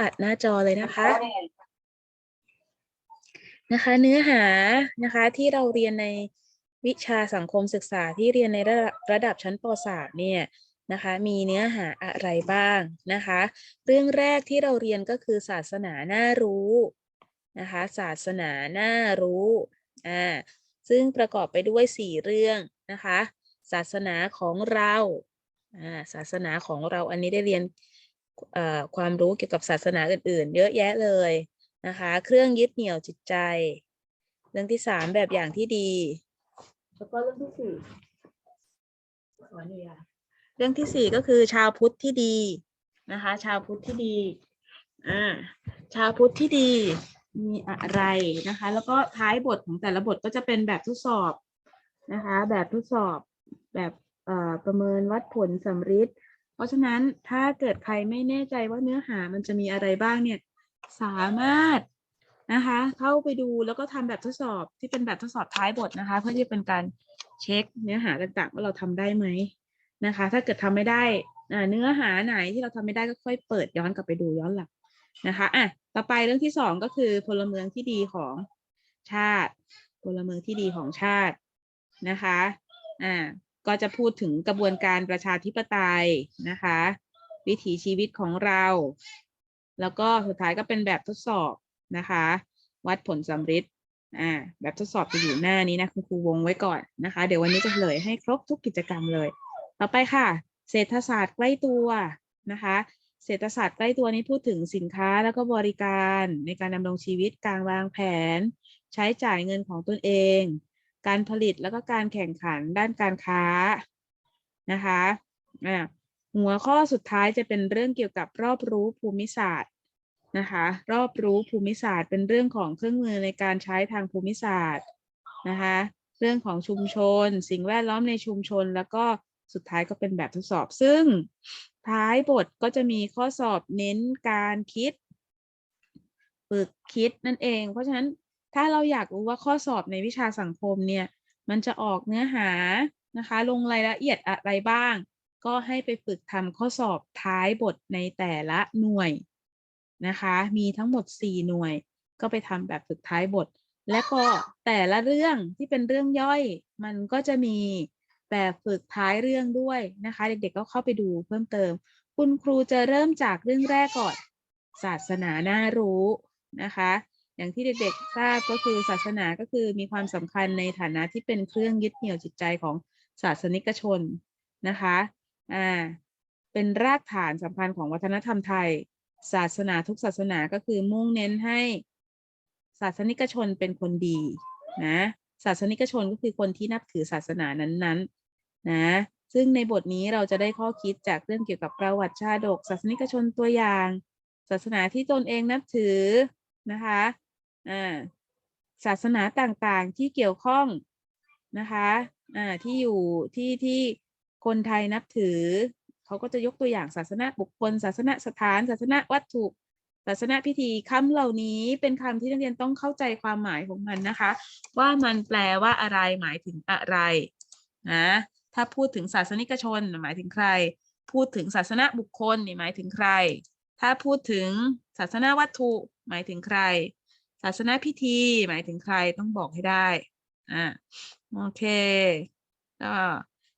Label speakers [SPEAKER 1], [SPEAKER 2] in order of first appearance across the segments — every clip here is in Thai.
[SPEAKER 1] อัดหน้าจอเลยนะคะ นะคะ เนื้อหานะคะที่เราเรียนในวิชาสังคมศึกษาที่เรียนในระดับระดับชั้นป .3 เนี่ยนะคะมีเนื้อหาอะไรบ้างนะคะ เรื่องแรกที่เราเรียนก็คือศาสนาน่ารู้นะคะศาสนาน่ารู้อ่าซึ่งประกอบไปด้วยสี่เรื่องนะคะ ศาสนาของเราอ่าศาสนาของเราอันนี้ได้เรียน ความรู้เกี่ยวกับศาสนาอื่น ๆ เยอะแยะเลยนะคะ เครื่องยึดเหนี่ยวจิตใจ เรื่องที่สามแบบอย่างที่ดี แล้วก็เรื่องที่สี่ขออนุญาตเรื่องที่สี่ก็คือชาวพุทธที่ดีนะคะ ชาวพุทธที่ดีอ่าชาวพุทธที่ดีมีอะไรนะคะ แล้วก็ท้ายบทของแต่ละบทก็จะเป็นแบบทดสอบนะคะ แบบทดสอบแบบประเมินวัดผลสำริด เพราะฉะนั้นถ้าเกิดใครไม่แน่ใจว่าเนื้อหามันจะมีอะไรบ้างเนี่ย สามารถนะคะ เข้าไปดูแล้วก็ทำแบบทดสอบที่เป็นแบบทดสอบท้ายบทนะคะ เพื่อที่จะเป็นการเช็คเนื้อหาต่างๆ ว่าเราทำได้ไหมนะคะ ถ้าเกิดทำไม่ได้เนื้อหาไหนที่เราทำไม่ได้ก็ค่อยเปิดย้อนกลับไปดูย้อนหลังนะคะอะต่อไปเรื่องที่สองก็คือพลเมืองที่ดีของชาติ พลเมืองที่ดีของชาตินะคะอ่า ก็จะพูดถึงกระบวนการประชาธิปไตยนะคะ วิถีชีวิตของเรา แล้วก็สุดท้ายก็เป็นแบบทดสอบนะคะ วัดผลสำริดอ่าแบบทดสอบจะอยู่หน้านี้นะคุณครูวงไว้ก่อนนะคะ เดี๋ยววันนี้จะเลยให้ครบทุกกิจกรรมเลย ต่อไปค่ะ เศรษฐศาสตร์ใกล้ตัวนะคะ เศรษฐศาสตร์ใกล้ตัวนี้พูดถึงสินค้าแล้วก็บริการในการดำรงชีวิตการวางแผน ใช้จ่ายเงินของตนเอง การผลิตแล้วก็การแข่งขันด้านการค้านะคะอ่าหัวข้อสุดท้ายจะเป็นเรื่องเกี่ยวกับรอบรู้ภูมิศาสตร์นะคะรอบรู้ภูมิศาสตร์เป็นเรื่องของเครื่องมือในการใช้ทางภูมิศาสตร์นะคะเรื่องของชุมชน สิ่งแวดล้อมในชุมชน แล้วก็สุดท้ายก็เป็นแบบทดสอบ ซึ่งท้ายบทก็จะมีข้อสอบเน้นการคิด ฝึกคิดนั่นเอง เพราะฉะนั้น ถ้าเราอยากรู้ว่าข้อสอบในวิชาสังคมเนี่ย มันจะออกเนื้อหานะคะ ลงรายละเอียดอะไรบ้าง ก็ให้ไปฝึกทำข้อสอบท้ายบทในแต่ละหน่วยนะคะ มีทั้งหมด 4 หน่วย ก็ไปทำแบบฝึกท้ายบท และก็แต่ละเรื่องที่เป็นเรื่องย่อย มันก็จะมีแบบฝึกท้ายเรื่องด้วยนะคะ เด็กๆก็เข้าไปดูเพิ่มเติม คุณครูจะเริ่มจากเรื่องแรกก่อน ศาสนาน่ารู้นะคะ อย่างที่เด็กๆทราบก็คือศาสนาก็คือมีความสำคัญในฐานะที่เป็นเครื่องยึดเหนี่ยวจิตใจของศาสนิกชนนะคะอ่าเป็นรากฐานสำคัญของวัฒนธรรมไทย ศาสนาทุกศาสนาก็คือมุ่งเน้นให้ศาสนิกชนเป็นคนดีนะศาสนิกชนก็คือคนที่นับถือศาสนานั้นๆนะซึ่งในบทนี้เราจะได้ข้อคิดจากเรื่องเกี่ยวกับประวัติชาดก ศาสนิกชนตัวอย่าง ศาสนาที่ตนเองนับถือนะคะ อ่าศาสนาต่างๆที่เกี่ยวข้องนะคะอ่าที่อยู่ที่ที่คนไทยนับถือ เขาก็จะยกตัวอย่างศาสนาบุคคล ศาสนาสถาน ศาสนาวัตถุศาสนาพิธีคำเหล่านี้เป็นคำที่นักเรียนต้องเข้าใจความหมายของมันนะคะ ว่ามันแปลว่าอะไรหมายถึงอะไรนะถ้าพูดถึงศาสนิกชนหมายถึงใคร พูดถึงศาสนาบุคคลนี่หมายถึงใคร ถ้าพูดถึงศาสนาวัตถุหมายถึงใคร ศาสนาพิธีหมายถึงใครต้องบอกให้ได้อ่าโอเคก็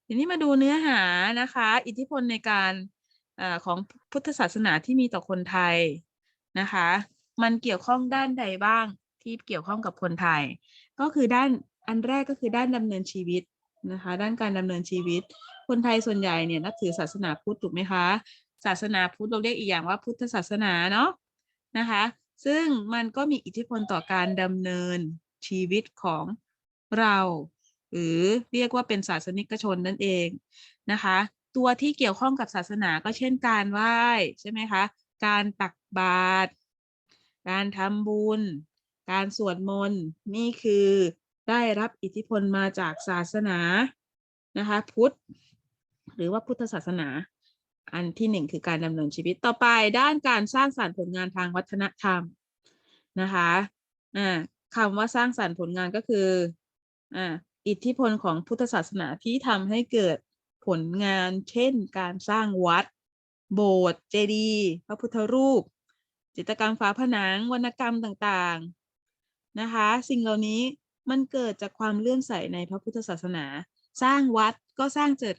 [SPEAKER 1] ทีนี้มาดูเนื้อหานะคะ อิทธิพลในการอของพุทธศาสนาที่มีต่อคนไทยนะคะ มันเกี่ยวข้องด้านใดบ้างที่เกี่ยวข้องกับคนไทย ก็คือด้านอันแรกก็คือด้านดำเนินชีวิตนะคะ ด้านการดำเนินชีวิต คนไทยส่วนใหญ่เนี่ยนับถือศาสนาพุทธถูกไหมคะ ศาสนาพุทธเราเรียกอีกอย่างว่าพุทธศาสนาเนาะนะคะ ซึ่งมันก็มีอิทธิพลต่อการดำเนินชีวิตของเรา หรือเรียกว่าเป็นศาสนิกชนนั่นเองนะคะ ตัวที่เกี่ยวข้องกับศาสนาก็เช่นการไหว้ใช่ไหมคะ การตักบาตรการทำบุญ การสวดมนต์นี่คือได้รับอิทธิพลมาจากศาสนานะคะ พุทธ หรือว่าพุทธศาสนา อันที่หนึ่งคือการดำเนินชีวิตต่อไปด้านการสร้างสรรค์ผลงานทางวัฒนธรรมนะคะอ่าคำว่าสร้างสรรค์ผลงานก็คืออ่าอิทธิพลของพุทธศาสนาที่ทำให้เกิดผลงานเช่น การสร้างวัด โบสถ์เจดีย์พระพุทธรูป จิตรกรรมฝาผนังวรรณกรรมต่างๆนะคะ สิ่งเหล่านี้มันเกิดจากความเลื่อมใสในพระพุทธศาสนา สร้างวัดก็สร้างเจิด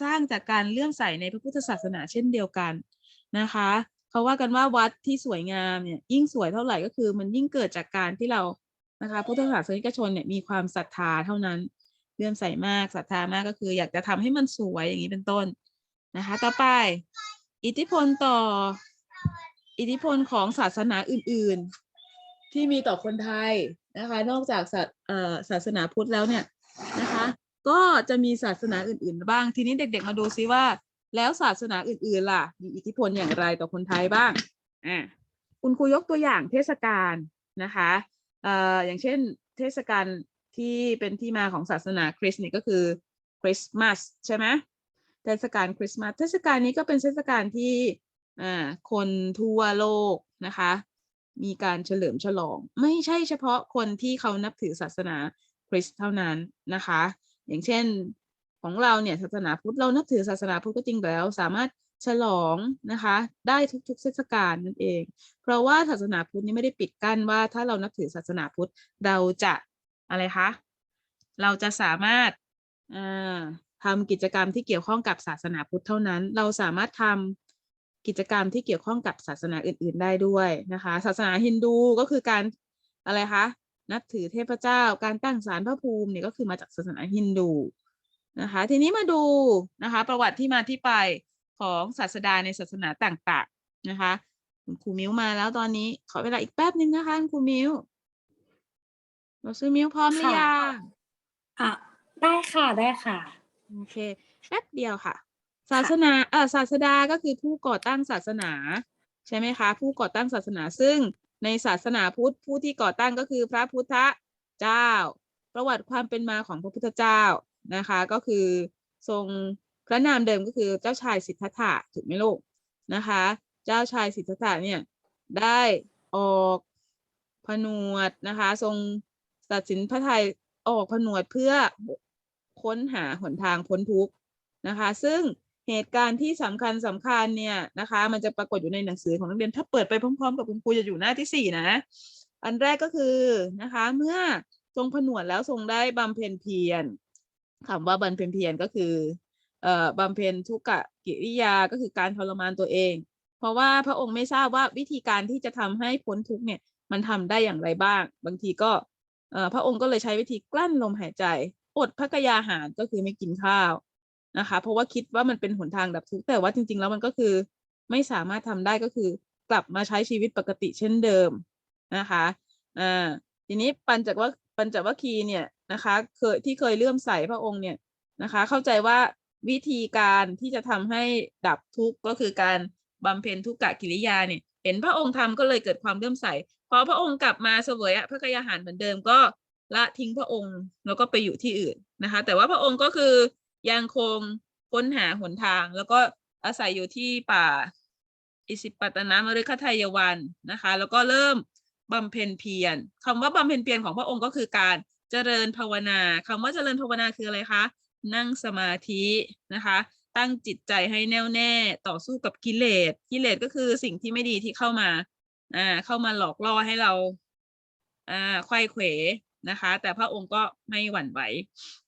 [SPEAKER 1] สร้างจากการเลื่อมใสในพระพุทธศาสนาเช่นเดียวกันนะคะเขาว่ากันว่าวัดที่สวยงามเนี่ยยิ่งสวยเท่าไหร่ก็คือมันยิ่งเกิดจากการที่เรานะคะพุทธศาสนิกชนเนี่ยมีความศรัทธาเท่านั้นเลื่อมใสมากศรัทธามากก็คือ อยากจะทำให้มันสวยอย่างนี้เป็นต้นนะคะ ต่อไป อิทธิพลต่อ อิทธิพลของศาสนาอื่น ๆ ที่มีต่อคนไทยนะคะ นอกจากศาสเอ่อศาสนาพุทธแล้วเนี่ยนะ ก็จะมีศาสนาอื่น ๆ บ้าง ทีนี้เด็ก ๆ มาดูซิว่า แล้วศาสนาอื่น ๆ ล่ะ มีอิทธิพลอย่างไรต่อคนไทยบ้างอ่าคุณครูยกตัวอย่างเทศกาลนะคะเอ่ออย่างเช่นเทศกาลที่เป็นที่มาของศาสนาคริสต์นี่ก็คือคริสต์มาสใช่ไหมเทศกาลคริสต์มาสเทศกาลนี้ก็เป็นเทศกาลที่อ่าคนทั่วโลกนะคะ มีการเฉลิมฉลอง ไม่ใช่เฉพาะคนที่เขานับถือศาสนาคริสต์เท่านั้นนะคะ อย่างเช่นของเราเนี่ยศาสนาพุทธเรานับถือศาสนาพุทธก็จริงแต่เราสามารถฉลองนะคะได้ทุกๆเทศกาลนั่นเอง เพราะว่าศาสนาพุทธนี่ไม่ได้ปิดกั้นว่า ถ้าเรานับถือศาสนาพุทธเราจะอะไรคะเราจะสามารถอ่าทำกิจกรรมที่เกี่ยวข้องกับศาสนาพุทธเท่านั้น เราสามารถทำกิจกรรมที่เกี่ยวข้องกับศาสนาอื่น ๆ ได้ด้วยนะคะ ศาสนาฮินดูก็คือการอะไรคะ นับถือเทพเจ้า การตั้งศาลพระภูมิเนี่ยก็คือมาจากศาสนาฮินดูนะคะ ทีนี้มาดูนะคะประวัติที่มาที่ไปของศาสดาในศาสนาต่างๆนะคะคุณครูมิ้วมาแล้วตอนนี้ขอเวลาอีกแป๊บนึงนะคะคุณครูมิ้วเราซื้อมิ้วพร้อมหรือ
[SPEAKER 2] ค่ะ
[SPEAKER 1] ยัง
[SPEAKER 2] อะได้ค่ะได้ค่ะ
[SPEAKER 1] โอเคแป๊บเดียวค่ะ ศาสนาเออศาสดาก็คือผู้ก่อตั้งศาสนาใช่ไหมคะ ผู้ก่อตั้งศาสนาซึ่ง ในศาสนาพุทธผู้ที่ก่อตั้งก็คือพระพุทธเจ้า ประวัติความเป็นมาของพระพุทธเจ้านะคะ ก็คือทรงพระนามเดิมก็คือเจ้าชายสิทธัตถะถูกไหมลูกนะคะ เจ้าชายสิทธัตถะเนี่ยได้ออกผนวดนะคะ ทรงตัดสินพระทัยออกผนวดเพื่อค้นหาหนทางพ้นทุกข์นะคะ ซึ่ง เหตุการณ์ที่สำคัญสำคัญเนี่ยนะคะ มันจะปรากฏอยู่ในหนังสือของนักเรียน ถ้าเปิดไปพร้อม ๆ กับคุณครูจะอยู่หน้าที่สี่นะ อันแรกก็คือนะคะ เมื่อทรงผนวดแล้วทรงได้บำเพ็ญเพียรคำว่าบำเพ็ญเพียรก็คือเอ่อบำเพ็ญทุกขกิริยาก็คือการทรมานตัวเอง เพราะว่าพระองค์ไม่ทราบว่าวิธีการที่จะทำให้พ้นทุกเนี่ยมันทำได้อย่างไรบ้าง บางทีก็เอ่อพระองค์ก็เลยใช้วิธีกลั้นลมหายใจ อดพระกยาหารก็คือไม่กินข้าว นะคะ เพราะว่าคิดว่ามันเป็นหนทางดับทุกข์แต่ว่าจริง ๆ แล้วมันก็คือไม่สามารถทำได้ก็คือกลับมาใช้ชีวิตปกติเช่นเดิมนะคะอ่าทีนี้ปัญจวัปัญจวัคคีเนี่ยนะคะ เคยที่เคยเลื่อมใสพระองค์เนี่ยนะคะ เข้าใจว่าวิธีการที่จะทำให้ดับทุกข์ก็คือการบำเพ็ญทุกขกิริยาเนี่ยเห็นพระองค์ทำก็เลยเกิดความเลื่อมใสพอพระองค์กลับมาเสวยพระกยาหารเหมือนเดิมก็ละทิ้งพระองค์แล้วก็ไปอยู่ที่อื่นนะคะ แต่ว่าพระองค์ก็คือ ยังคงค้นหาหนทาง แล้วก็อาศัยอยู่ที่ป่า อิสิปตนามฤคทายวันนะคะ แล้วก็เริ่มบำเพ็ญเพียรคำว่าบำเพ็ญเพียรของพระองค์ก็คือการเจริญภาวนาคำว่าเจริญภาวนาคืออะไรคะนั่งสมาธินะคะ ตั้งจิตใจให้แน่วแน่ต่อสู้กับกิเลสกิเลสก็คือสิ่งที่ไม่ดีที่เข้ามาอ่าเข้ามาหลอกล่อให้เราอ่าไขว้เขวนะคะ แต่พระองค์ก็ไม่หวั่นไหว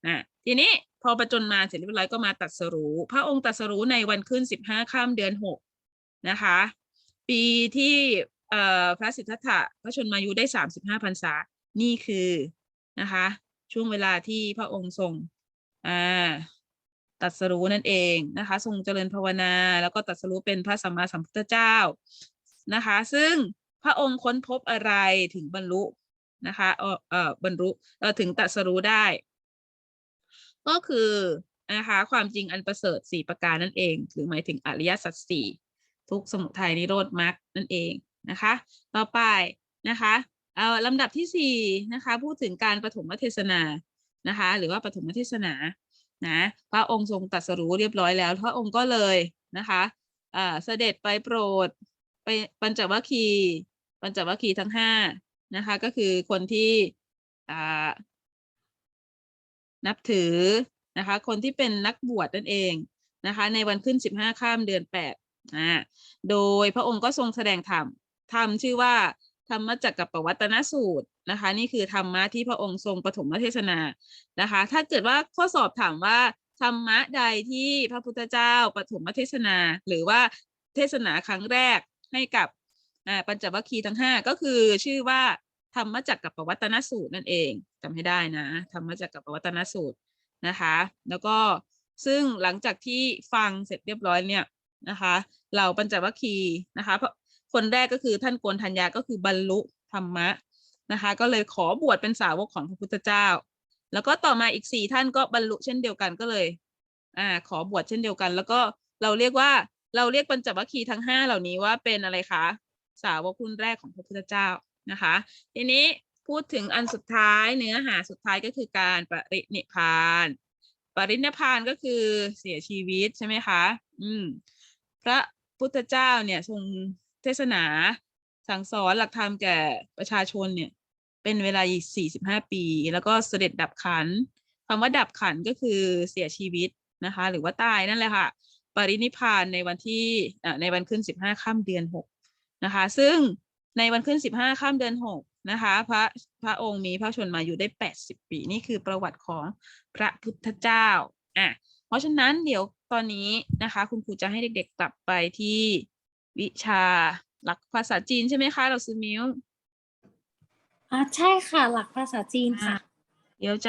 [SPEAKER 1] อ่าทีนี้ พอประจนมาเสร็จเรียบร้อยก็มาตัดสรู้ พระองค์ตัดสรู้ในวันขึ้นสิบห้าข้ามเดือนหกนะคะ ปีที่พระสิทธัตถะพระชนมายุได้สามสิบห้าพรรษา นี่คือนะคะ ช่วงเวลาที่พระองค์ทรงตัดสรู้นั่นเองนะคะ ทรงเจริญภาวนา แล้วก็ตรัสรู้เป็นพระสัมมาสัมพุทธเจ้านะคะ ซึ่งพระองค์ค้นพบอะไรถึงบรรลุนะคะเออเออบรรลุเออถึงตรัสรู้ได้ ก็คือนะคะความจริงอันประเสริฐสี่ประการนั่นเองหรือหมายถึงอริยสัจสี่ทุกสมุทัยนิโรธมรรคนั่นเองนะคะ ต่อไปนะคะเอาลำดับที่สี่นะคะพูดถึงการปฐมเทศนานะคะ หรือว่าปฐมเทศนานะพระองค์ทรงตรัสรู้เรียบร้อยแล้ว พระองค์ก็เลยนะคะอ่าเสด็จไปโปรดไปปัญจวัคคีย์ปัญจวัคคีย์ทั้งห้านะคะ ก็คือคนที่อ่า นับถือนะคะ คนที่เป็นนักบวชนั่นเองนะคะ ในวันขึ้นสิบห้าข้ามเดือนแปดอ่าโดยพระองค์ก็ทรงแสดงธรรมธรรมชื่อว่าธรรมจักรปวัตนสูตรนะคะ นี่คือธรรมะที่พระองค์ทรงปฐมเทศนานะคะ ถ้าเกิดว่าข้อสอบถามว่าธรรมะใดที่พระพุทธเจ้าปฐมเทศนา หรือว่าเทศนาครั้งแรกให้กับปัญจวัคคีย์ทั้งห้าก็คือชื่อว่า ธรรมจักรกับปวัตนสูตรนั่นเองจำให้ได้นะธรรมจักรกับปวัตนสูตรนะคะ แล้วก็ซึ่งหลังจากที่ฟังเสร็จเรียบร้อยเนี่ยนะคะเหล่าปัญจวัคคีย์นะคะคนแรกก็คือท่านโกนทัญญาก็คือบรรลุธรรมะนะคะ ก็เลยขอบวชเป็นสาวกของพระพุทธเจ้า แล้วก็ต่อมาอีกสี่ท่านก็บรรลุเช่นเดียวกันก็เลยอ่าขอบวชเช่นเดียวกัน แล้วก็เราเรียกว่าเราเรียกปัญจวัคคีย์ทั้งห้าเหล่านี้ว่าเป็นอะไรคะ สาวกรุ่นแรกของพระพุทธเจ้า นะคะ ทีนี้พูดถึงอันสุดท้ายเนื้อหาสุดท้ายก็คือการปรินิพานปรินิพานก็คือเสียชีวิตใช่ไหมคะ อืม พระพุทธเจ้าเนี่ยทรงเทศนาสั่งสอนหลักธรรมแก่ประชาชนเนี่ย เป็นเวลาอีก45 ปี แล้วก็เสด็จดับขันคำว่าดับขันก็คือเสียชีวิตนะคะ หรือว่าตายนั่นแหละค่ะ ปรินิพานในวันที่ในวันขึ้น 15 ค่ำเดือน 6 นะคะ ซึ่ง ในวันขึ้น15ค่ำเดือน6นะคะพระพระองค์มีพระชนมายุได้80ปี นี่คือประวัติของพระพุทธเจ้าอะเพราะฉะนั้นเดี๋ยวตอนนี้นะคะ คุณครูจะให้เด็กๆกลับไปที่วิชาหลักภาษาจีนใช่ไหมคะเราซื้อมิว
[SPEAKER 2] อ่าใช่ค่ะ หลักภาษาจีนค่ะ
[SPEAKER 1] เดี๋ยวจะ